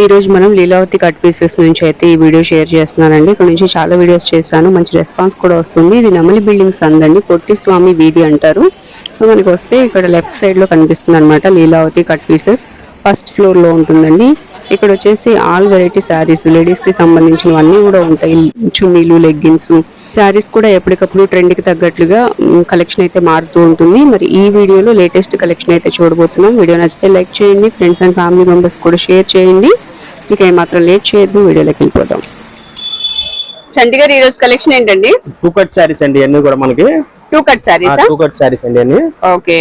ఈ రోజు మనం లీలావతి కట్ పీసెస్ నుంచి అయితే ఈ వీడియో షేర్ చేస్తున్నానండి. ఇక్కడ నుంచి చాలా వీడియోస్ చేశాను. మంచి రెస్పాన్స్ కూడా వస్తుంది. ఇది నమలి బిల్డింగ్స్ అందండి. పొట్టి స్వామి వీధి అంటారు. మనకి వస్తే ఇక్కడ లెఫ్ట్ సైడ్లో కనిపిస్తుంది అనమాట లీలావతి కట్ పీసెస్. ఫస్ట్ ఫ్లోర్లో ఉంటుందండి. ఇక్కడ వచ్చేసి ఆల్ వెరైటీ శారీస్ లేడీస్కి సంబంధించినవన్నీ కూడా ఉంటాయి. చున్నీలు లెగ్గిన్స్ శారీస్ కూడా ఎప్పటికప్పుడు ట్రెండ్కి తగ్గట్లుగా కలెక్షన్ అయితే మారుతూ ఉంటుంది. మరి ఈ వీడియోలో లేటెస్ట్ కలెక్షన్ అయితే చూడబోతున్నాం. వీడియో నచ్చితే లైక్ చేయండి. ఫ్రెండ్స్ అండ్ ఫ్యామిలీ మెంబర్స్ కూడా షేర్ చేయండి. ఇక ఏమాత్రం లేట్ చేయొద్దు వీడియోలోకి వెళ్ళిపోదాం. చంటి గారు ఈ రోజు కలెక్షన్ ఏంటండి? టూ కట్ శారీస్ అండి అన్ని కూడా మనకి. Two cut saris? Two cut saris అండి అన్ని. ఓకే.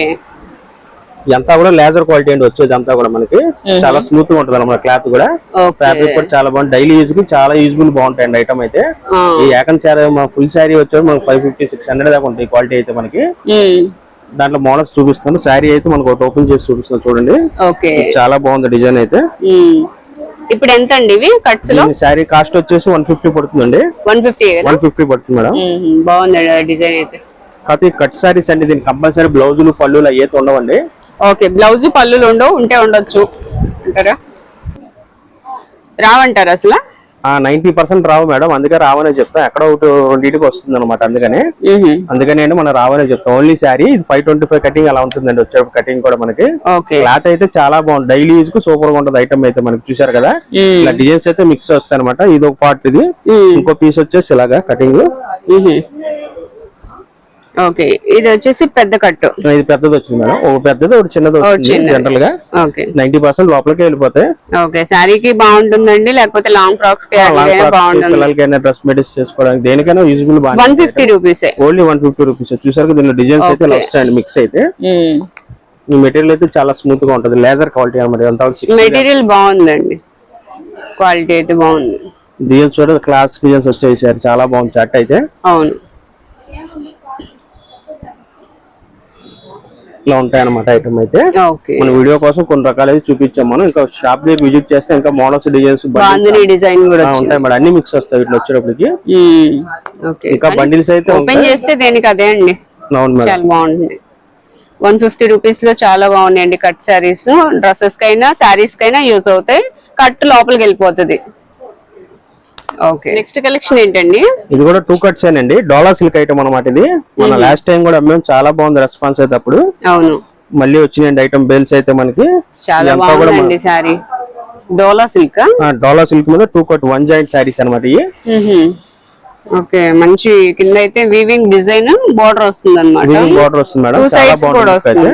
ఇదంతా కూడా లేజర్ క్వాలిటీ అండి వచ్చేది అంతా కూడా మనకి. చాలా స్మూత్గా ఉంటుంది అనమాట క్లాత్ కూడా. ఫ్యాబ్రిక్ కూడా చాలా బాగుంది. డైలీ యూజ్కి చాలా యూజ్ఫుల్ బాగుంటాయండి ఐటమ్ అయితే. ఈ ఏకన్ శారీ ఫుల్ శారీ వచ్చేది మనకి ఫైవ్ ఫిఫ్టీ సిక్స్ హండ్రెడ్ దాకా ఉంటాయి క్వాలిటీ అయితే మనకి. దాంట్లో మోడల్స్ చూపిస్తాను. శారీ అయితే మనకు ఓపెన్ చేసి చూపిస్తాను చూడండి. ఓకే. చాలా బాగుంది డిజైన్ అయితే. ఇప్పుడు ఎంత అండి ఇవి కట్స్లో? శారీ కాస్ట్ వచ్చేసి వన్ ఫిఫ్టీ పడుతుందండి. వన్ ఫిఫ్టీ వన్ ఫిఫ్టీ పడుతుంది మేడం. బాగుంది డిజైన్ అయితే. కాకపోతే కట్ శారీస్ అండి దీనికి కంపల్సరీ బ్లౌజులు పళ్ళులు అయ్యేది ఉండవండి. ఓకే బ్లౌజ్ పళ్ళులు ఉండవు ఉంటే ఉండొచ్చు. అంటారా? రావంటారు అసలు? నైన్టీ పర్సెంట్ రావు మేడం. అందుకే రావనే చెప్తాం. ఎక్కడ ఒకటి రెండింటికి వస్తుంది అనమాట అందుకని అందుకని అంటే మనం రావనే చెప్తాం. ఓన్లీ శారీ ఇది ఫైవ్ ట్వంటీ ఫైవ్ కటింగ్ అలా ఉంటుందండి. వచ్చే కటింగ్ కూడా మనకి. క్లాత్ అయితే చాలా బాగుంది. డైలీ యూజ్కు సూపర్గా ఉంటుంది ఐటమ్ అయితే మనకి. చూసారు కదా? ఇలా డిజైన్స్ అయితే మిక్స్ వస్తాయి అనమాట ఇది ఒక పార్ట్ ఇది. ఇంకో పీస్ వచ్చేసి ఇలాగా కటింగ్ ఓకే ఇది వచ్చేసి పెద్ద కట్టు. ఇది పెద్దది వచ్చింది మేడం. ఒక పెద్దది ఒక చిన్నది వచ్చింది. జనరల్గా. ఓకే. నైన్టీ పర్సెంట్ లోపలికి వెళ్ళిపోతాయి. ఓకే శారీకి బాగుంటుందండి లేకపోతే లాంగ్ ఫ్రాక్స్కి బాగుంటుంది. పిల్లలకైనా డ్రెస్ మెటీరియల్స్ చేసుకోవడానికి దేనికైనా యూజ్ఫుల్ వన్ ఫిఫ్టీ రూపీసే ఓన్లీ వన్ ఫిఫ్టీ రూపీస్ చూసారు దీనిలో డిజైన్స్ అయితే వస్తాయండి మిక్స్ అయితే. ఈ మెటీరియల్ అయితే చాలా స్మూత్గా ఉంటది. లేజర్ క్వాలిటీ అనమాట. మెటీరియల్ బాగుందండి. క్వాలిటీ అయితే బాగుంది. డిజైన్స్ చూడ క్లాస్ డిజైన్స్ వచ్చేసారు చాలా బాగుంది చట్ అయితే. అవును. ఇలా ఉంటాయి అనమాట ఐటమ్ అయితే మన వీడియో కోసం కొన్ని రకాలు అయితే చూపించాం మనం. ఇంకా షాప్ దగ్గర విజిట్ చేస్తే ఇంకా మోడల్స్ డిజైన్స్ డిజైన్ కూడా ఉంటాయి మేడం. అన్ని మిక్స్ వస్తాయి వీటిలో వచ్చేటప్పటికి. ఇంకా బండిల్స్ అయితే ఓపెన్ చేస్తే దేనికి అదే అండి. అవును మేడం. చాలా బాగుంటుంది. వన్ ఫిఫ్టీ రూపీస్లో చాలా బాగున్నాయండి కట్ శారీస్ డ్రెస్సెస్ కైనా శారీస్ కైనా యూజ్ అవుతాయి. కట్ లోపలికి వెళ్ళిపోతుంది. ఓకే నెక్స్ట్ కలెక్షన్ ఏంటండి? ఇది కూడా టూ కట్స్ అండి డోలా సిల్క్ ఐటమ్ అనమాట ఇది. మన లాస్ట్ టైం కూడా అమ్మాం చాలా బాగుంది రెస్పాన్స్ అయితే అప్పుడు. అవును. మళ్ళీ వచ్చినాయండి ఐటమ్ బేల్స్ అయితే మనకి. చాలా బాగుందండి డోలా సిల్క్ డోలా సిల్క్ మీద two cut one joint saris అనమాట ఇవి. ఓకే మంచి కింద అయితే వీవింగ్ డిజైన్ బోర్డర్ వస్తుంది అనమాట బార్డర్ వస్తుంది మేడం. చాలా బాగుంటుంది.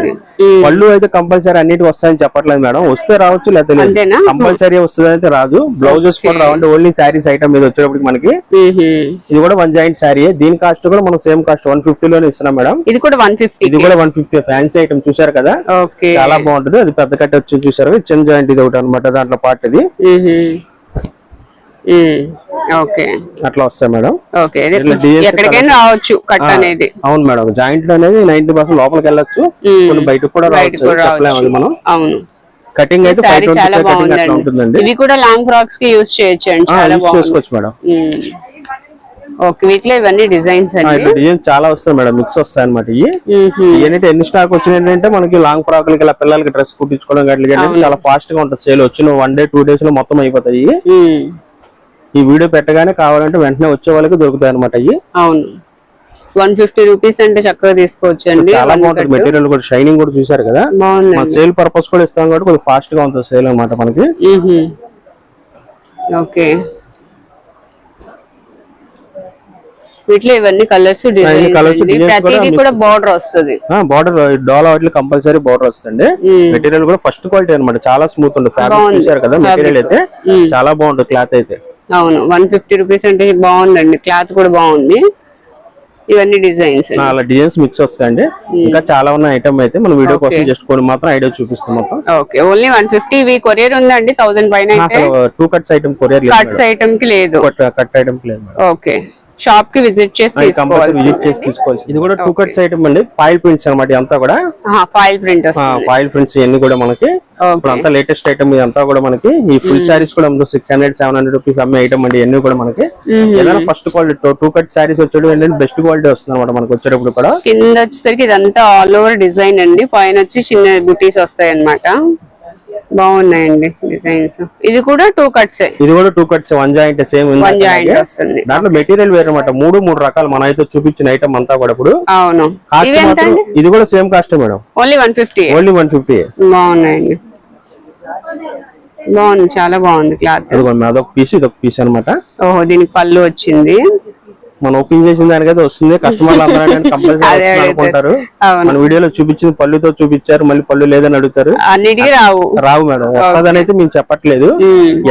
పళ్ళు అయితే కంపల్సరీ అన్నిటి వస్తాయని చెప్పట్లేదు మేడం. వస్తే రావచ్చు లేకపోతే? కంపల్సరీ వస్తుంది అయితే రాదు. బ్లౌజెస్ కూడా రావండి. ఓన్లీ శారీస్ ఐటమ్ మీద వచ్చేటప్పటికి మనకి ఇది కూడా వన్ జాయింట్ శారీ దీని కాస్ట్ కూడా మనం సేమ్ కాస్ట్ వన్ ఫిఫ్టీ లోనే ఇస్తున్నాం మేడం. ఇది కూడా వన్ ఫిఫ్టీ ఇది కూడా వన్ ఫిఫ్టీ ఫ్యాన్సీ ఐటమ్ చూసారు కదా? చాలా బాగుంటుంది. అది పెద్ద కట్ట వచ్చి చూసారు చిన్న జాయింట్ ఇది ఒకటి అనమాట దాంట్లో పార్ట్ ఇది. ఓకే. అట్లా వస్తాయి మేడం. ఓకే. ఎక్కడికైనా రావచ్చు కట్ అనేది. అవును మేడం. జాయింట్ అనేది నైన్టీ పర్సెంట్ లోపలికి వెళ్ళొచ్చు. కొన్ని బయటకు కూడా రావచ్చు. మనం. అవును. కటింగ్ అయితే చాలా బాగుందండి. ఇవి కూడా లాంగ్ ఫ్రాక్స్కి యూజ్ చేయొచ్చు అండి. చేసుకోవచ్చు మేడం. ఓకే. వీటిలో ఇవన్నీ డిజైన్స్ అండి. డిజైన్ చాలా వస్తాయి మేడం. మిక్స్ వస్తాయి అనమాట ఇవి. మ్మ్. ఏంటంటే ఎన్ని స్టాక్ వచ్చినాయి అంటే మనకి లాంగ్ ఫ్రాక్లకి ఇలా పిల్లలకి డ్రెస్ కుట్టించుకోవడం గట్లకి చాలా ఫాస్ట్గా ఉంటుంది. సేల్ వచ్చిన వన్ డే టూ డేస్లో మొత్తం అయిపోతాయి. ఈ వీడియో పెట్టగానే కావాలంటే వెంటనే వచ్చే వాళ్ళకి దొరుకుతాయి అనమాట ఇవి అవును. వన్ ఫిఫ్టీ రూపీస్ అంటే చక్కగా తీసుకోవచ్చు అండి. చాలా బాగుంటుంది. మెటీరియల్ కూడా షైనింగ్ కూడా చూసారు కదా? సేల్ పర్పస్ కూడా ఇస్తాం కాబట్టి కొంచెం ఫాస్ట్గా ఉంటుంది సేల్ అనమాట మనకి. ఓకే. వీటిలో ఇవన్నీ కలర్స్ ప్రతిదీ కూడా కూడా బార్డర్ వస్తుంది. బార్డర్ డోలా వాటిలో కంపల్సరీ బార్డర్ వస్తుంది మెటీరియల్ కూడా ఫస్ట్ క్వాలిటీ అనమాట చాలా స్మూత్ ఉంటుంది. ఫ్యాబ్రిక్ చూసారు కదా? మెటీరియల్ అయితే చాలా బాగుంటుంది క్లాత్ అయితే. అవును వన్ ఫిఫ్టీ రూపీస్ అంటే బాగుందండి. క్లాత్ కూడా బాగుంది. ఇవన్నీ డిజైన్స్ అలా డిజైన్స్ మిక్స్ వస్తాయండి. ఇంకా చాలా ఉన్న ఐటమ్ అయితే. మన వీడియో కోసం జస్ట్ కొన్ని మాత్రం ఐడియా చూపిస్తాం మొత్తం. ఓకే ఓన్లీ వన్ ఫిఫ్టీ ఇవి కొరియర్ ఉందండి థౌసండ్ పైన టూ కట్స్ ఐటమ్ కొరియర్ లేదు కట్స్ ఐటమ్కి లేదు. కట్ ఐటమ్ లేదు మేడం. ఓకే. షాప్కి విజిట్ చేసి విజిట్ చేసి తీసుకోవాలి ఇది కూడా టూ కట్స్ ఐటమ్ అండి. ఫైల్ ప్రింట్స్ అనమాట ఇదంతా కూడా. ఫైల్ ప్రింట్ వస్తుంది. ఫైల్ ప్రింట్స్ ఇవన్నీ కూడా మనకి. ఇప్పుడు అంతా లేటెస్ట్ ఐటమ్ ఇదంతా కూడా మనకి ఈ ఫుల్ సారీస్ కూడా six hundred seven hundred rupees అమ్మే ఐటమ్ అండి. ఇవన్నీ కూడా మనకి. ఏదైనా first quality two cut saris వచ్చేటప్పుడు ఏంటంటే బెస్ట్ క్వాలిటీ వస్తుంది అనమాట మనకి వచ్చేటప్పుడు కూడా. కింద వచ్చేసరికి ఇదంతా ఆల్ ఓవర్ డిజైన్ అండి. పైన వచ్చి చిన్న బుటీస్ వస్తాయి అన్నమాట బాగున్నాయండి డిజైన్స్. ఇది కూడా టూ కట్స్ ఇది కూడా two cuts one joint same one joint వస్తుంది. దాంట్లో మెటీరియల్ వేరే అనమాట మూడు మూడు రకాలు మనం అయితే చూపించిన ఐటమ్ అంతా కూడా ఇప్పుడు. అవును. ఇది కూడా same cost madam. Only one fifty only one fifty బాగున్నాయండి. బాగుంది చాలా బాగుంది క్లాత్. అదొక పీస్ ఇదొక పీస్ అన్నమాట. ఓహో దీనికి పళ్ళు వచ్చింది. మనం ఓపెన్ చేసిన దానికైతే వస్తుంది. కస్టమర్లు అందరూ కంపల్సరీ. అనుకుంటారు. మన వీడియోలో చూపించింది పళ్ళుతో చూపించారు మళ్ళీ పళ్ళు లేదని అడుగుతారు. అన్నిటికీ రావు. రావు మేడం. వస్తుందని అయితే మేము చెప్పట్లేదు.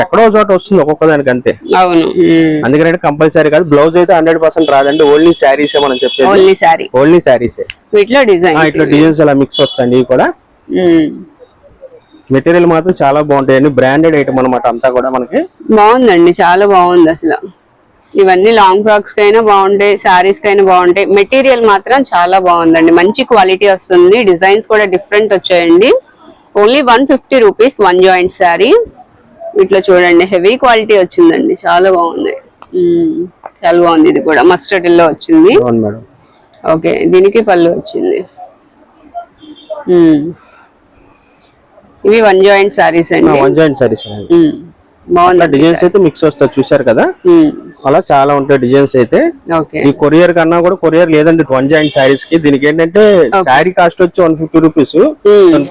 ఎక్కడో చోట వస్తుంది ఒక్కొక్క దానికి అంతే అవును అందుకని కంపల్సరీ కాదు. బ్లౌజ్ అయితే హండ్రెడ్ పర్సెంట్ రాదండి. ఓన్లీ శారీసే మనం చెప్పేది. ఓన్లీ సారీ ఓన్లీ శారీసే వీటిలో డిజైన్ ఇట్లా డిజైన్స్ అలా మిక్స్ వస్తాయండి ఇవి కూడా. మెటీరియల్ మాత్రం చాలా బాగుంటాయండి. బ్రాండెడ్ ఐటమ్ అనమాట అంతా కూడా మనకి. బాగుందండి. చాలా బాగుంది అసలు. ఇవన్నీ లాంగ్ ఫ్రాక్స్ కైనా బాగుంటాయి సారీస్ కైనా బాగుంటాయి. మెటీరియల్ మాత్రం చాలా బాగుందండి. మంచి క్వాలిటీ వస్తుంది. డిజైన్స్ కూడా డిఫరెంట్ వచ్చాయండి. Only one fifty rupees one joint sari ఇట్లా చూడండి హెవీ క్వాలిటీ వచ్చిందండి. చాలా బాగుంది. చాలా బాగుంది ఇది కూడా. మస్టర్డ్లో వచ్చింది. ఓకే దీనికి పళ్ళు వచ్చింది. ఇవి వన్ జాయింట్ సారీస్ అండి. One joint saris. బాగుంది డిజైన్స్ అయితే మిక్స్ వస్తాయి. చూసారు కదా. అలా చాలా ఉంటాయి డిజైన్స్ అయితే. ఓకే. ఈ కొరియర్ కన్నా కూడా కొరియర్ లేదండి వన్ జాయింట్ శారీస్కి. దీనికి ఏంటంటే శారీ కాస్ట్ వచ్చి one fifty rupees.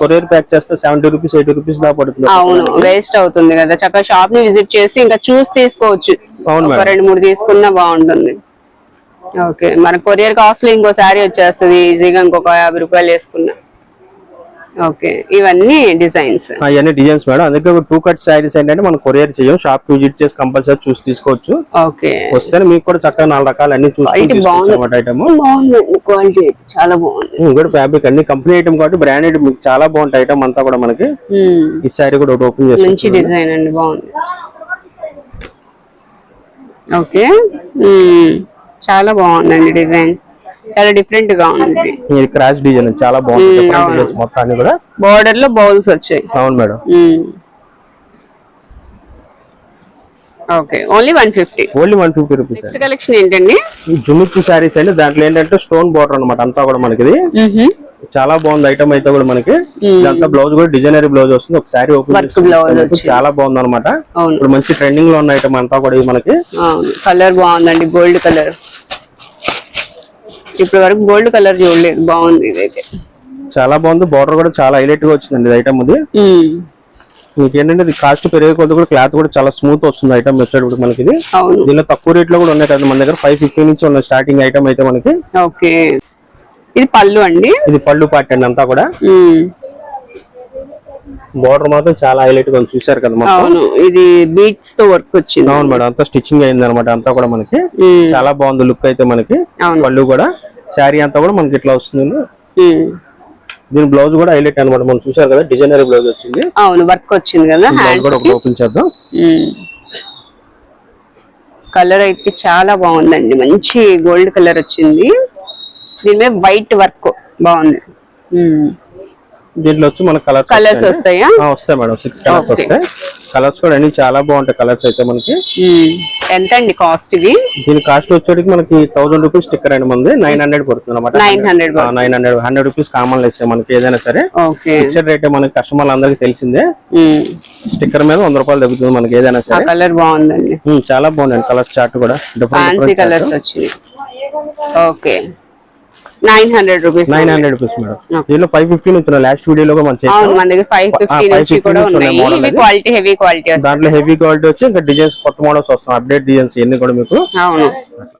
Courier pack చేస్తే సెవెంటీ రూపీస్ ఎయిటీ రూపీస్ దా పడుతుంది. అవును వేస్ట్ అవుతుంది కదా. చక్కగా షాప్ని విజిట్ చేసి ఇంకా చూసి తీసుకోవచ్చు. అవును రెండు మూడు తీసుకున్నా బాగుంటుంది. ఓకే. మన కొరియర్ కాస్ట్లో ఇంకో శారీ వచ్చేస్తుంది ఈజీగా ఇంకొక యాభై రూపాయలు వేసుకున్నా. ఓకే. ఇవన్నీ డిజైన్స్. అవన్నీ డిజైన్స్ మేడం. అందుకే టూ కట్ శారీస్ ఏంటంటే మనం కొరియర్ చేయం షాప్ విజిట్ చేసి కంపల్సరీ చూసి తీసుకోవచ్చు. ఓకే. వస్తే మీకు కూడా చక్కగా నాలుగు రకాలు అన్ని. చూసుకోవచ్చు ఐటమ్ బాగుందండి క్వాలిటీ చాలా బాగుంది. ఫ్యాబ్రిక్ అన్ని కంపెనీ ఐటమ్ కాబట్టి బ్రాండెడ్ మీకు చాలా బాగుంటాయి ఐటమ్ అంతా కూడా మనకి. ఈ శారీ కూడా ఒకటి ఓపెన్ మంచి చేసి డిజైన్ అండి. బాగుంది. ఓకే. చాలా బాగుందండి డిజైన్. చాలా డిఫరెంట్గా ఉంది ఇది క్రాష్ డిజైన్ చాలా బాగుంది. మ్మ్, Different అవును. designs మొత్తం అన్ని కూడా. బోర్డర్లో బౌల్స్ వచ్చాయి. అవును madam. Okay only one fifty only one fifty rupees next collection ఏంటండి? జుమిక్కి శారీస్ అండి. దాంట్లో ఏంటంటే స్టోన్ బార్డర్ అన్నమాట. అంతా కూడా మనకి చాలా బాగుంది ఐటమ్ అయితే కూడా మనకి. ఇదంతా బ్లౌజ్ కూడా డిజైనరీ బ్లౌజ్ వస్తుంది. ఒక శారీ ఓపెన్. చాలా బాగుంది అనమాట ఇప్పుడు మంచి ట్రెండింగ్లో ఉన్న ఐటమ్ అంతా కూడా ఇది మనకి. కలర్ బాగుందండి. గోల్డ్ కలర్ ఇప్పటి వరకు గోల్డ్ కలర్ చూడలేదు బాగుంది ఇదైతే. చాలా బాగుంది బార్డర్ కూడా చాలా హైలైట్గా వచ్చిందండి ఐటమ్ ఇది. మీకు ఏంటంటే ఇది కాస్ట్ పెరిగే కొద్ది కూడా క్లాత్ కూడా చాలా స్మూత్ వస్తుంది ఐటమ్ వచ్చేటప్పుడు మనకి ఇది దీనిలో తక్కువ రేట్లో కూడా ఉన్నాయి కదా మన దగ్గర ఫైవ్ ఫిఫ్టీ నుంచి ఉన్న స్టార్టింగ్ ఐటమ్ అయితే మనకి. ఓకే. ఇది పళ్ళు అండి? ఇది పళ్ళు పార్ట్ అండి అంతా కూడా. బార్డర్ మాత్రం చాలా హైలైట్గా చూసారు కదా అవును ఇది బీట్స్తో వర్క్ వచ్చింది. అవును మేడం అంతా స్టిచ్చింగ్ అయింది అనమాట అంతా కూడా మనకి. చాలా బాగుంది లుక్ అయితే మనకి. పళ్ళు కూడా. శారీ అంతా కూడా మనకి ఇట్లా వస్తుంది. దీని బ్లౌజ్ కూడా హైలైట్ అనమాట మనం చూసారు కదా డిజైనరీ బ్లౌజ్ వచ్చింది. అవును వర్క్ వచ్చింది కదా కూడా ఒకటి ఓపెన్ చేద్దాం. కలర్ అయితే చాలా బాగుందండి. మంచి గోల్డ్ కలర్ వచ్చింది. దీని మీద వైట్ వర్క్ బాగుంది. దీంట్లో వచ్చి మనకి కలర్స్ కలర్స్ వస్తాయా? వస్తాయి మేడం. Six colours. వస్తాయి. కలర్స్ కూడా అన్ని చాలా బాగుంటాయి కలర్స్ అయితే మనకి. ఎంత అండి కాస్ట్ ఇది దీని కాస్ట్ వచ్చేటికి మనకి థౌసండ్ రూపీస్ స్టిక్కర్ అయిన మంది. నైన్ హండ్రెడ్ పడుతుంది అనమాట nine hundred nine hundred hundred rupees common ఇస్తాయి మనకి ఏదైనా సరే. ఫిక్స్డ్ రేట్ మనకి కస్టమర్లు అందరికి తెలిసిందే. స్టిక్కర్ మీద వంద రూపాయలు తగ్గుతుంది మనకి ఏదైనా సరే. కలర్ బాగుందండి. చాలా బాగుంది కలర్ చార్ట్ కూడా. డిఫరెంట్ కలర్స్ వచ్చింది okay nine hundred rupees nine hundred rupees madam. దీనిలో ఫైవ్ ఫిఫ్టీ నుంచి లాస్ట్ వీడియోలో మనం దగ్గర ఫైవ్ ఫిఫ్టీ 550 నుంచి కూడా నుంచి ఉన్నాయి ఉన్నాయి. model ఇవి అది. క్వాలిటీ హెవీ క్వాలిటీ దాంట్లో హెవీ క్వాలిటీ వచ్చి ఇంకా డిజైన్స్ కొత్త మోడల్స్ అప్డేట్ డిజైన్స్ ఇవన్నీ కూడా మీకు. అవును.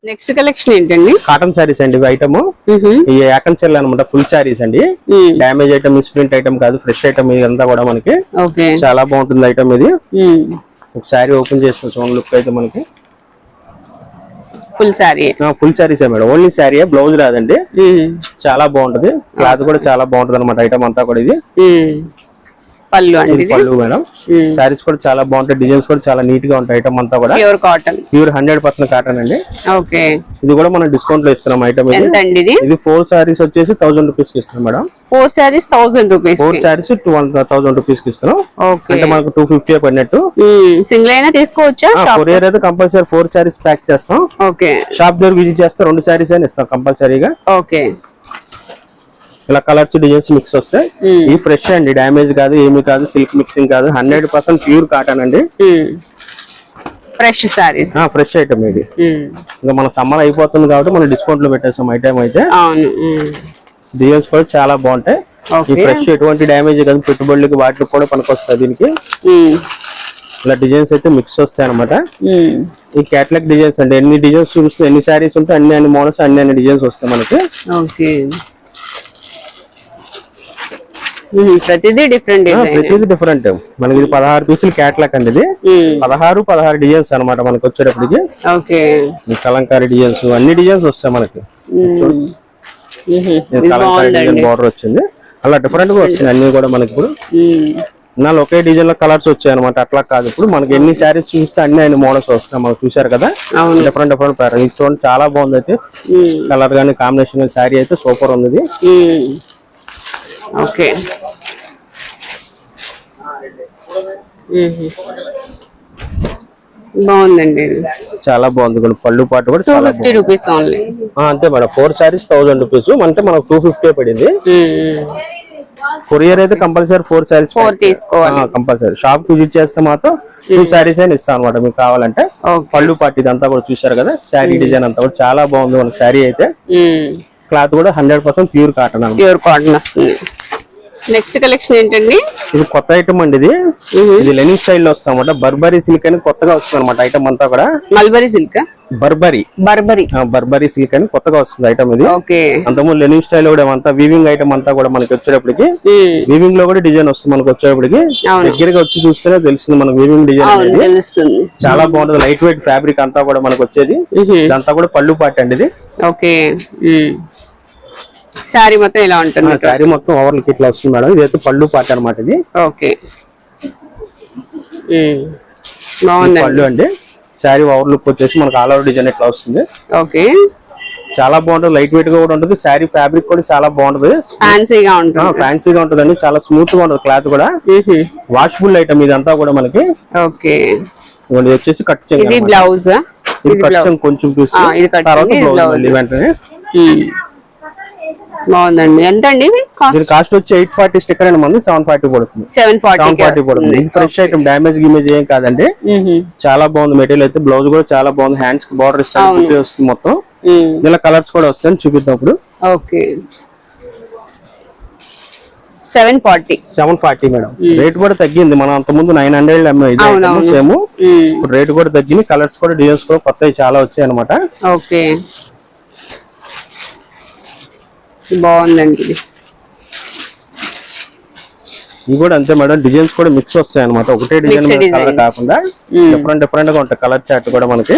నెక్స్ట్ కలెక్షన్ ఏంటండి? కాటన్ శారీస్ అండి ఇవి ఐటమ్. ఈ యాకన్ అనమాట ఫుల్ శారీస్ అండి. మ్మ్. డ్యామేజ్ ఐటమ్ మిస్ప్రింట్ ఐటమ్ కాదు ఫ్రెష్ ఐటమ్ ఇదంతా కూడా మనకి. చాలా బాగుంటుంది ఐటమ్ ఇది. ఒక శారీ ఓపెన్ చేసిన చూడండి లుక్ అయితే మనకి. ఫుల్ శారీ. ఫుల్ శారీసే మేడం. ఓన్లీ శారీ బ్లౌజ్ రాదండి. చాలా బాగుంటది. క్లాత్ కూడా చాలా బాగుంటది అనమాట ఐటమ్ అంతా కూడా ఇది. పళ్ళు అండి పళ్ళు మేడం. శారీస్ కూడా చాలా బాగుంటాయి. డిజైన్స్ కూడా చాలా నీట్గా ఉంటాయి. ఐటమ్ అంతా కూడా pure cotton pure hundred percent cotton అండి. ఓకే. ఇది కూడా మనం డిస్కౌంట్లో ఇస్తున్నాం ఐటమ్ ఇది. ఫోర్ శారీస్ వచ్చేసి థౌసండ్ రూపీస్కి ఇస్తున్నాం madam. Four saris thousand rupees four saris two thousand రూపీస్కి ఇస్తున్నాం. ఓకే. అంటే మనకు టూ ఫిఫ్టీ పడినట్టు. సింగిల్ అయినా తీసుకోవచ్చా? కొరియర్ అయితే కంపల్సరీ ఫోర్ శారీస్ ప్యాక్ చేస్తాం. ఓకే. షాప్ దగ్గర విజిట్ చేస్తే రెండు శారీస్ అయినా ఇస్తాం కంపల్సరీగా ఓకే. ఇలా కలర్స్ డిజైన్స్ మిక్స్ వస్తాయి ఈ ఫ్రెష్ అండి. డ్యామేజ్ కాదు ఏమీ కాదు సిల్క్ మిక్సింగ్ కాదు. హండ్రెడ్ పర్సెంట్ ప్యూర్ కాటన్ అండి. ఫ్రెష్ సారీస్ ఫ్రెష్ ఐటమ్ ఇది. ఇంకా మన సమ్మర్ అయిపోతుంది కాబట్టి మనం డిస్కౌంట్లో పెట్టేస్తాం ఐటమ్ అయితే. డిజైన్స్ కూడా చాలా బాగుంటాయి. ఈ ఫ్రెష్ ఎటువంటి డ్యామేజ్ కాదు. పెట్టుబడులకి వాటికి కూడా పనికొస్తుంది దీనికి. ఇలా డిజైన్స్ అయితే మిక్స్ వస్తాయి అనమాట. ఈ క్యాటలాగ్ డిజైన్స్ అండి. ఎన్ని డిజైన్స్ చూపిస్తే ఎన్ని శారీస్ ఉంటే అన్ని అన్ని మోడల్స్ అన్ని అన్ని డిజైన్స్ వస్తాయి మనకి. ప్రతిదీ డిఫరెంట్ ప్రతిదీ డిఫరెంట్ మనకి ఇది పదహారు పీసులు క్యాటలాగ్ అండి ఇది. పదహారు పదహారు డిజైన్స్ అన్నమాట మనకి వచ్చేటప్పటికి. ఓకే. కలంకారీ డిజైన్స్ అన్ని డిజైన్స్ వస్తాయి మనకి. కలంకారీ డిజైన్ బార్డర్ వచ్చింది. అలా డిఫరెంట్గా వస్తాయి అన్ని కూడా మనకి ఇప్పుడు. నాలో ఒకే డిజైన్లో కలర్స్ వచ్చాయి అనమాట అట్లా కాదు ఇప్పుడు. మనకి ఎన్ని శారీస్ చూస్తే అన్ని అన్ని మోడల్స్ వస్తాయి మనకు చూసారు కదా? డిఫరెంట్ డిఫరెంట్ ప్యాటర్న్ ఇది చూడండి చాలా బాగుంది అయితే. కలర్ గానీ కాంబినేషన్ శారీ అయితే సూపర్ ఉంది. ఓకే. బాగుందండి. చాలా బాగుంది కూడా పళ్ళు పాటు కూడా టూ ఫిఫ్టీ రూపీస్ ఓన్లీ. ఆ, అంతే madam. Four saris thousand rupees అంటే మనకు టూ ఫిఫ్టీ పడింది. కొరియర్ అయితే కంపల్సరీ ఫోర్ శారీస్ ఫోర్ తీసుకోవాలి. కంపల్సరీ. షాప్కి విజిట్ చేస్తే మాత్రం టూ శారీస్ అయినా ఇస్తాం అనమాట మీకు కావాలంటే. పళ్ళు పాటు ఇదంతా కూడా చూసారు కదా? శారీ డిజైన్ అంతా కూడా చాలా బాగుంది మనకి శారీ అయితే. క్లాత్ కూడా hundred percent pure cotton pure cotton వస్తుంది. నెక్స్ట్ కలెక్షన్ ఏంటండి? ఇది కొత్త ఐటమ్ అండి ఇది. ఇది లెనిన్ స్టైల్లో వస్తుంది బర్బరీ సిల్క్ అని కొత్తగా వస్తుంది అనమాట ఐటమ్ అంతా కూడా. Mulberry silk? Burberry. Burberry. Burberry silk అని కొత్తగా వస్తుంది ఐటమ్ ఇది. అంతకుముందు లెనిన్ స్టైల్ కూడా అంతా వీవింగ్ ఐటమ్ అంతా కూడా మనకి వచ్చేటప్పటికి వీవింగ్లో కూడా డిజైన్ వస్తుంది మనకి వచ్చేటప్పటికి. దగ్గరగా వచ్చి చూస్తేనే తెలుస్తుంది మనకి వీవింగ్ డిజైన్ అనేది. తెలుస్తుంది. చాలా బాగుంటుంది. లైట్ వెయిట్ ఫ్యాబ్రిక్ అంతా కూడా మనకు వచ్చేది. ఇదంతా కూడా పళ్ళు పాట అండి ఇది. ఓకే. సారీ మొత్తం ఇలా ఉంటుంది శారీ మొత్తం ఓవర్ లుక్ ఇట్లా వస్తుంది మేడం. ఇదైతే పళ్ళు పాట అనమాట ఇది. ఓకే. ఉమ్. బాగుందండి. పళ్ళు అండి. శారీ ఓవర్ లుక్ వచ్చేసి మనకు ఆల్ ఓవర్ డిజైన్ ఇట్లా వస్తుంది. ఓకే. చాలా బాగుంటుంది. లైట్ వెయిట్గా కూడా ఉంటుంది. శారీ ఫ్యాబ్రిక్ కూడా చాలా బాగుంటుంది. ఫ్యాన్సీగా ఉంటుంది. ఫ్యాన్సీగా ఉంటుందండి. చాలా స్మూత్గా ఉంటుంది క్లాత్ కూడా. వాషబుల్ ఐటమ్ ఇదంతా కూడా మనకి ఓకే. ఇది వచ్చేసి కట్ అన్నమాట. బ్లౌజ్ ఇది కట్ కొంచెం కట్ తర్వాత బ్లౌజ్ వెంటనే. బాగుందండి. ఎంత అండి కాస్ట్? దీని కాస్ట్ వచ్చి ఎయిట్ ఫార్టీ స్టిక్కర్ అండి మంది సెవెన్ ఫార్టీ పడుతుంది. సెవెన్ ఫార్టీ ఫార్టీ పడుతుంది. ఇది ఫ్రెష్ ఐటమ్ డ్యామేజ్ గిమేజ్ ఏం కాదండి. చాలా బాగుంది మెటీరియల్ అయితే. బ్లౌజ్ కూడా చాలా బాగుంది. హ్యాండ్స్కి బార్డర్ ఇస్తాను వస్తుంది మొత్తం. ఇలా కలర్స్ కూడా వస్తాయి చూపిద్దాం ఇప్పుడు. Okay. Seven forty. Seven forty madam. Rate కూడా తగ్గింది. మనం అంత ముందు నైన్ హండ్రెడ్. సేమ్. రేట్ కూడా తగ్గింది. కలర్స్ కూడా డిజైన్స్ కూడా కొత్తవి చాలా వచ్చాయి అనమాట ఓకే. బాగుందండి ఇది. ఇవి కూడా అంతే మేడం డిజైన్స్ కూడా మిక్స్ వస్తాయి అనమాట ఒకటే డిజైన్ కలర్. కాకుండా డిఫరెంట్ డిఫరెంట్గా ఉంటాయి. కలర్ చార్ట్ కూడా మనకి.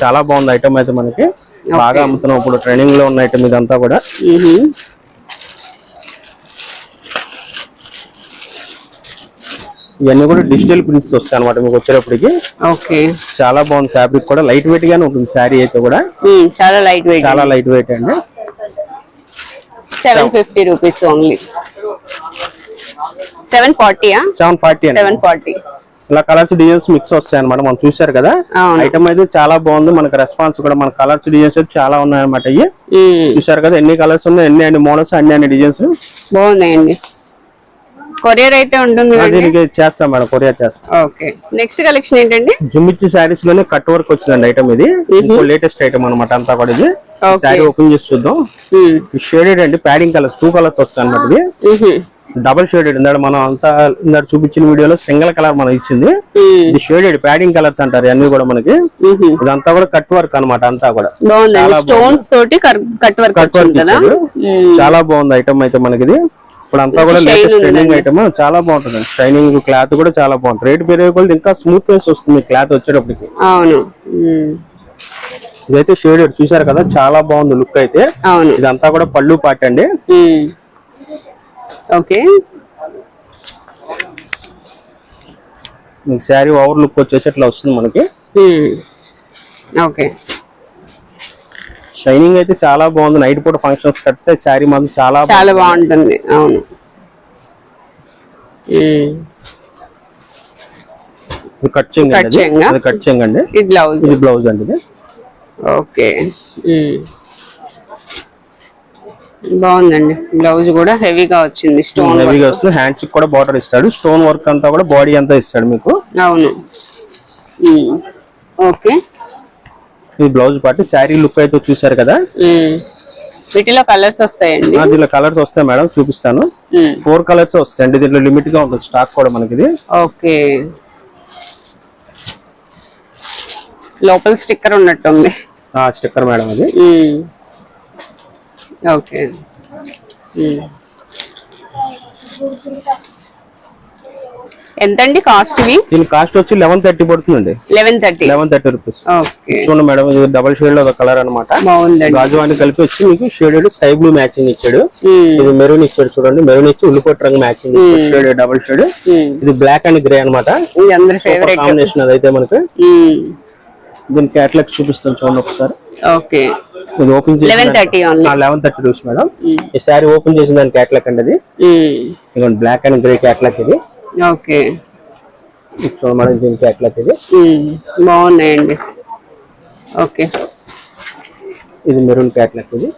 చాలా బాగుంది ఐటమ్ అయితే మనకి. బాగా అమ్ముతున్నాం ఇప్పుడు ట్రైనింగ్లో ఉన్న ఐటమ్ ఇదంతా కూడా. ఇవన్నీ కూడా డిజిటల్ ప్రింట్స్ వస్తాయి అనమాట మీకు వచ్చేటప్పటికి. ఓకే. చాలా బాగుంది ఫ్యాబ్రిక్ కూడా. లైట్ వెయిట్ గానే ఉంటుంది శారీ అయితే కూడా. చాలా లైట్ వెయిట్ చాలా లైట్ వెయిట్ అండి. Seven fifty rupees only seven ఫార్టీయా seven forty అండి. సెవెన్ ఫార్టీ ఇలా కలర్స్ డిజైన్స్ మిక్స్ వస్తాయి అనమాట మనం చూసారు కదా? ఐటమ్ అయితే చాలా బాగుంది. మనకి రెస్పాన్స్ కూడా మన కలర్స్ డిజైన్స్ అయితే చాలా ఉన్నాయి అనమాట ఇవి. చూసారు కదా? ఎన్ని కలర్స్ ఉన్నాయి? ఎన్ని అన్ని మోడల్స్ అన్ని అన్ని డిజైన్స్ బాగున్నాయండి. కొరియర్ అయితే ఉంటుంది చేస్తాం మేడం కొరియర్ చేస్తాం. ఓకే. నెక్స్ట్ కలెక్షన్ ఏంటండి? జుమ్మిచ్చి శారీస్లోనే కట్ వర్క్ వచ్చిందండి ఐటమ్ ఇది. లేటెస్ట్ ఐటమ్ అనమాట అంతా కూడా ఇది. శారీ ఓపెన్ చేసి చూద్దాం. షేడెడ్ అండి ప్యాడింగ్ కలర్స్ టూ కలర్స్ వస్తాయి అనమాట ఇది. డబల్ షేడెడ్ ఇందాక మనం అంతా ఇందాక చూపించిన వీడియోలో సింగిల్ కలర్ మనం ఇచ్చింది. ఇది షేడెడ్ ప్యాడింగ్ కలర్స్ అంటారు అన్ని కూడా మనకి. ఇదంతా కూడా కట్ వర్క్ అన్నమాట అంతా కూడా. స్టోన్స్ తోటి కట్ వర్క్ కట్ వర్క్. చాలా బాగుంది ఐటమ్ అయితే మనకి ఇది ఇప్పుడు అంతా కూడా లేటెస్ట్. ట్రెండింగ్ ఐటమ్ చాలా బాగుంటుంది. షైనింగ్ క్లాత్ కూడా చాలా బాగుంటుంది. రేట్ పెరిగే కొద్ది ఇంకా స్మూత్నెస్ వస్తుంది క్లాత్ వచ్చేటప్పటికి. అవును. ఇదైతే షేడెడ్ చూసారు కదా? చాలా బాగుంది లుక్ అయితే. అవును. ఇదంతా కూడా పళ్ళు పాట అండి. మ్మ్. ఓకే. మీకు శారీ ఓవర్ లుక్ వచ్చేసి ఇట్లా వస్తుంది మనకి. ఓకే. షైనింగ్ అయితే చాలా బాగుంది. నైట్ పూట ఫంక్షన్స్ కడితే శారీ మాత్రం చాలా చాలా బాగుంటుంది. అవును. కట్ చెంగ్? అది. కట్ చెంగ్ అండి. ఇది బ్లౌజ్. ఇది బ్లౌజ్ అండి ఇది. ఓకే. బాగుందండి. బ్లౌజ్ కూడా హెవీగా వచ్చింది. స్టోన్ హెవీగా వస్తుంది. హ్యాండ్స్ కూడా బార్డర్ ఇస్తాడు. స్టోన్ వర్క్ అంతా కూడా బాడీ అంతా ఇస్తాడు మీకు. అవును. ఓకే. ఈ బ్లౌజ్ పార్టీ శారీ లుక్ అయితే చూసారు కదా? వీటిలో కలర్స్ వస్తాయండి. ఆ, దీనిలో కలర్స్ వస్తాయి మేడం చూపిస్తాను. ఫోర్ కలర్స్ వస్తాయండి దీంట్లో లిమిట్గా ఉంటుంది స్టాక్ కూడా మనకి ఇది. ఓకే. లోపల స్టిక్కర్ ఉన్నట్టుంది. స్టిక్కర్ మేడం అది. ఓకే. ఎంతండి కాస్ట్ ఇవి? దీని కాస్ట్ వచ్చి లెవెన్ థర్టీ పడుతుందండి. Eleven thirty? Eleven thirty rupees. చూడండి మేడం ఇది డబల్ షేడ్లో ఒక కలర్ అనమాట గాజువాన్ని కలిపి వచ్చి మీకు షేడెడ్ స్కై బ్లూ మ్యాచింగ్ ఇచ్చాడు. ఇది మెరూన్ ఇచ్చాడు చూడండి. మెరూన్ ఇచ్చి ఉల్లిపొట్టు రంగు మ్యాచింగ్ షేడ్ డబల్ షేడ్. ఇది బ్లాక్ అండ్ గ్రే అనమాట కాంబినేషన్ అదైతే మనకి. దీని క్యాట్లాగ్ చూపిస్తాను చూడండి ఒకసారి. ఓకే. ఇది ఓపెన్ చేసి eleven thirty eleven thirty rupees madam. ఈ శారీ ఓపెన్ చేసిన దాని క్యాట్లాగ్ అండి అది. ఇదిగోండి బ్లాక్ అండ్ గ్రే క్యాట్లాగ్ ఇది. ఓకే. చూడండి మేడం దీని క్యాట్లాగ్ ఇది. బాగున్నాయండి. ఓకే. ఇది మెరూన్ క్యాట్లాగ్ ఇది.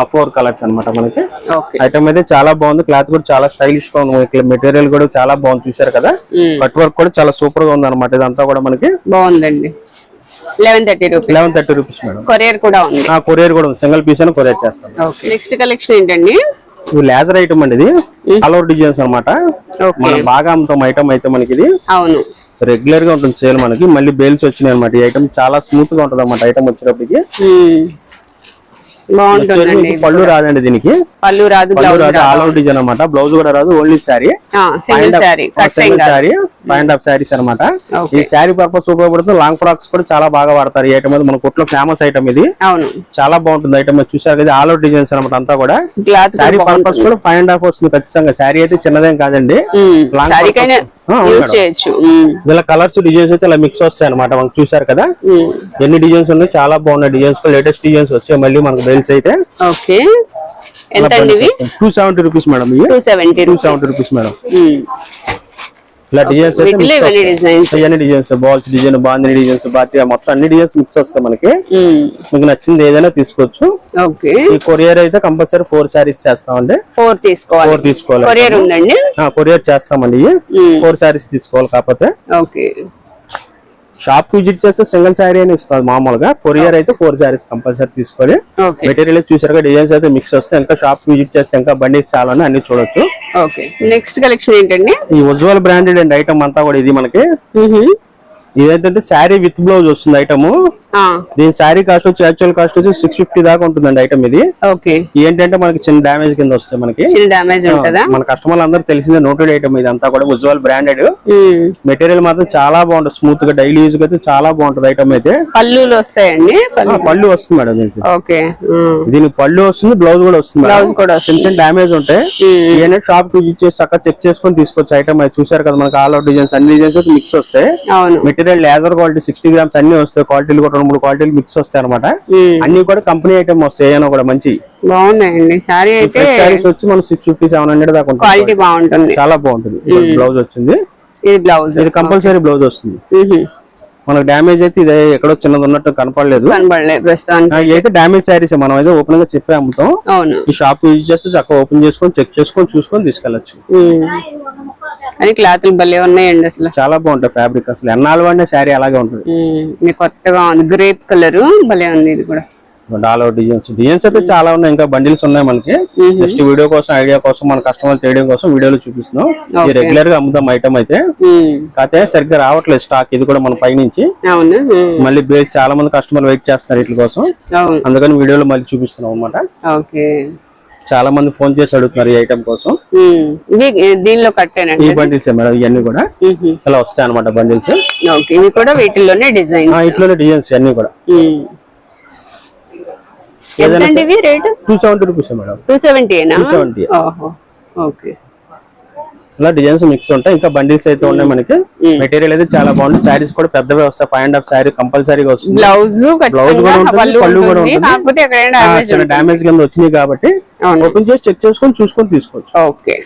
ఆ ఫోర్ కలర్స్ అన్నమాట మనకి. ఐటమ్ అయితే చాలా బాగుంది. క్లాత్ కూడా చాలా స్టైలిష్గా ఉంది. మెటీరియల్ కూడా చాలా బాగుంది. చూసారు కదా. కట్ వర్క్ కూడా చాలా సూపర్గా ఉంది అనమాట ఇదంతా కూడా మనకి బాగుందండి. Eleven thirty rupees eleven thirty rupees madam. Courier కూడా ఉంది. కొరియర్ కూడా ఉంది. సింగిల్ పీస్ అని కొరియర్ చేస్తాం. నెక్స్ట్ కలెక్షన్ ఏంటండి? ఇది లేజర్ ఐటమ్ అండి ఇది. ఆల్ ఓవర్ డిజైన్స్ అనమాట మనం బాగా అమ్ముతాం ఐటమ్ అయితే మనకి ఇది. అవును. రెగ్యులర్గా ఉంటుంది సేల్ మనకి. మళ్ళీ బేల్స్ వచ్చినాయి అనమాట ఈ ఐటమ్ చాలా స్మూత్గా ఉంటుంది అనమాట ఐటమ్ మీకు పళ్ళు రాదండి దీనికి. పళ్ళు రాదు పళ్ళు రాదు ఆల్ ఓవర్ డిజైన్ అనమాట బ్లౌజ్ కూడా రాదు only sari single sari point of saris అనమాట. ఈ శారీ పర్పస్ ఉపయోగపడుతుంది లాంగ్ ఫ్రాక్స్ కూడా చాలా బాగా వాడతారు ఈ ఐటమ్ మన కొట్లో ఫేమస్ ఐటమ్ ఇది. అవును. చాలా బాగుంటుంది ఐటమ్ చూసారు కదా ఆల్ అవుట్ డిజైన్స్ అనమాట అంతా కూడా. శారీ పర్పస్ కూడా ఫైవ్ అండ్ హాఫ్ వస్తుంది ఖచ్చితంగా. శారీ అయితే చిన్నదేం కాదండి. మ్మ్. ఇలా కలర్స్ డిజైన్స్ అయితే ఇలా మిక్స్ వస్తాయి అనమాట మనకు చూసారు కదా. ఎన్ని డిజైన్స్ ఉన్నాయి? చాలా బాగున్నాయి డిజైన్స్ లేటెస్ట్ డిజైన్స్ వచ్చాయి మళ్ళీ మనకు బెల్ట్స్ అయితే. Okay. Two seventy rupees madam two seventy rupees madam. ఇలా డిజైన్స్ ఇవన్నీ వస్తాయి. Designs balls design bandhani designs బాతియా మొత్తం అన్ని డిజైన్స్ మిక్స్ వస్తాయి మనకి. మీకు నచ్చింది ఏదైనా తీసుకోవచ్చు. ఓకే ఈ కొరియర్ అయితే కంపల్సరీ ఫోర్ శారీస్ చేస్తామండి. ఫోర్ తీసుకోవాలి. ఫోర్ తీసుకోవాలి. కొరియర్ ఉందండి? కొరియర్ చేస్తామండి. ఫోర్ శారీస్ తీసుకోవాలి కాకపోతే. ఓకే షాప్ విజిట్ చేస్తే సింగిల్ శారీ అని ఇస్తుంది మామూలుగా. కొరియర్ అయితే four saris compulsory okay. Material చూసారుగా డిజైన్స్ అయితే మిక్స్ వస్తే ఇంకా షాప్ విజిట్ చేస్తే ఇంకా బండి చాలని అన్ని చూడొచ్చు. ఓకే. నెక్స్ట్ కలెక్షన్ ఏంటండి? ఈ ఉజ్వల్ బ్రాండెడ్ అండ్ ఐటమ్ అంతా కూడా ఇది మనకి. ఇదేంటంటే శారీ విత్ బ్లౌజ్ వస్తుంది ఐటమ్ దీని శారీ కాస్ట్ వచ్చి యాక్చువల్ కాస్ట్ వచ్చి సిక్స్ ఫిఫ్టీ దాకా ఉంటుందండి ఐటమ్ ఇది. ఓకే. ఏంటంటే మనకి చిన్న డ్యామేజ్ కింద వస్తాయి మనకి. చిన్న డ్యామేజ్ ఉంటుందా? మన కస్టమర్లు అందరూ తెలిసిందే నోటెడ్ ఐటమ్ ఇది అంతా కూడా ఉజ్వల్ బ్రాండెడ్. మెటీరియల్ మాత్రం చాలా బాగుంటుంది స్మూత్గా డైలీ యూజ్ అయితే చాలా బాగుంటుంది ఐటమ్ అయితే. పళ్ళులు వస్తాయండి? పళ్ళు. పళ్ళు వస్తుంది మేడం దీనికి. ఓకే. దీనికి పళ్ళు వస్తుంది బ్లౌజ్ కూడా వస్తుంది. బ్లౌజ్ కూడా చిన్న చిన్న డ్యామేజ్ ఉంటాయి. ఏంటంటే షాప్కి విజిట్ చేసి అక్కడ చెక్ చేసుకొని తీసుకోవచ్చు ఐటమ్ అది చూసారు కదా మనకి ఆల్ అవుట్ డిజైన్స్ అన్ని డిజైన్స్ అయితే మిక్స్ వస్తాయి. అవును. Material laser quality sixty grams అన్ని వస్తాయి. క్వాలిటీలు కూడా రెండు మూడు క్వాలిటీలు మిక్స్ వస్తాయి అనమాట. అన్ని కూడా కంపెనీ ఐటమ్ వస్తాయి. ఏమైనా కూడా మంచి బాగున్నాయండి. అయితే వచ్చి మనం సిక్స్ ఫిఫ్టీ సెవెన్ హండ్రెడ్ దాకా క్వాలిటీ బాగుంటుంది. చాలా బాగుంటుంది. బ్లౌజ్ వచ్చింది. ఇది బ్లౌజ్ ఇది కంపల్సరీ బ్లౌజ్ వస్తుంది. మనకు డ్యామేజ్ అయితే ఇదే ఎక్కడో చిన్నది ఉన్నట్టు కనపడలేదు. ఇదైతే డ్యామేజ్ శారీస్ మనం అయితే ఓపెన్గా చెప్పి అమ్ముతాం. అవును. ఈ షాప్ యూజ్ చేస్తే చక్కగా ఓపెన్ చేసుకొని చెక్ చేసుకొని చూసుకొని తీసుకెళ్ళచ్చు. మ్మ్. కానీ క్లాత్లు భలే ఉన్నాయండి అసలు. చాలా బాగుంటాయి ఫ్యాబ్రిక్ అసలు. ఎన్నాళ్ళు వాడిన శారీ అలాగే ఉంటుంది. కొత్తగా ఉంది. గ్రేప్ కలర్ భలే ఉంది ఇది కూడా. Out designs. డిజైన్స్ అయితే చాలా ఉన్నాయి. ఇంకా బండిల్స్ ఉన్నాయి మనకి. జస్ట్ వీడియో కోసం ఐడియా కోసం మన కస్టమర్ చేయడం కోసం వీడియోలో చూపిస్తున్నాం. రెగ్యులర్గా అమ్ముతాం ఐటమ్ అయితే. కాకపోతే సరిగ్గా రావట్లేదు స్టాక్. ఇది కూడా మన పైనుంచి. మళ్ళీ బే- చాలా మంది కస్టమర్ వెయిట్ చేస్తున్నారు వీటి కోసం. అందుకని వీడియోలో మళ్ళీ చూపిస్తున్నాం అన్నమాట. ఓకే. చాలా మంది ఫోన్ చేసి అడుగుతున్నారు ఈ ఐటమ్ కోసం. దీనిలో ఈ బండిల్స్ మేడం ఇవన్నీ కూడా. ఇలా వస్తాయి అనమాట బండిల్స్ ఇవి కూడా వీటిల్లోనే డిజైన్ ఇట్లోనే డిజైన్స్ అన్ని కూడా. ఎంతండి ఇవి? Rate? Two seventy rupees madam. Two సెవెంటీనా 270. ఓహో. ఓకే. ఇలా డిజైన్స్ మిక్స్ ఉంటాయి. ఇంకా బండిల్స్ అయితే ఉన్నాయి మనకి. మెటీరియల్ అయితే చాలా బాగుంది. శారీస్ కూడా పెద్దవే వస్తాయి ఫైవ్ అండ్ హాఫ్ శారీ కంపల్సరీగా వస్తుంది. బ్లౌజ్ బ్లౌజ్ కూడా ఉంటుంది. పళ్ళు కూడా ఉంటుంది. డ్యామేజ్ కింద వచ్చినాయి కాబట్టి. ఓపెన్ చేసి చెక్ చేసుకొని చూసుకొని తీసుకోవచ్చు. ఓకే.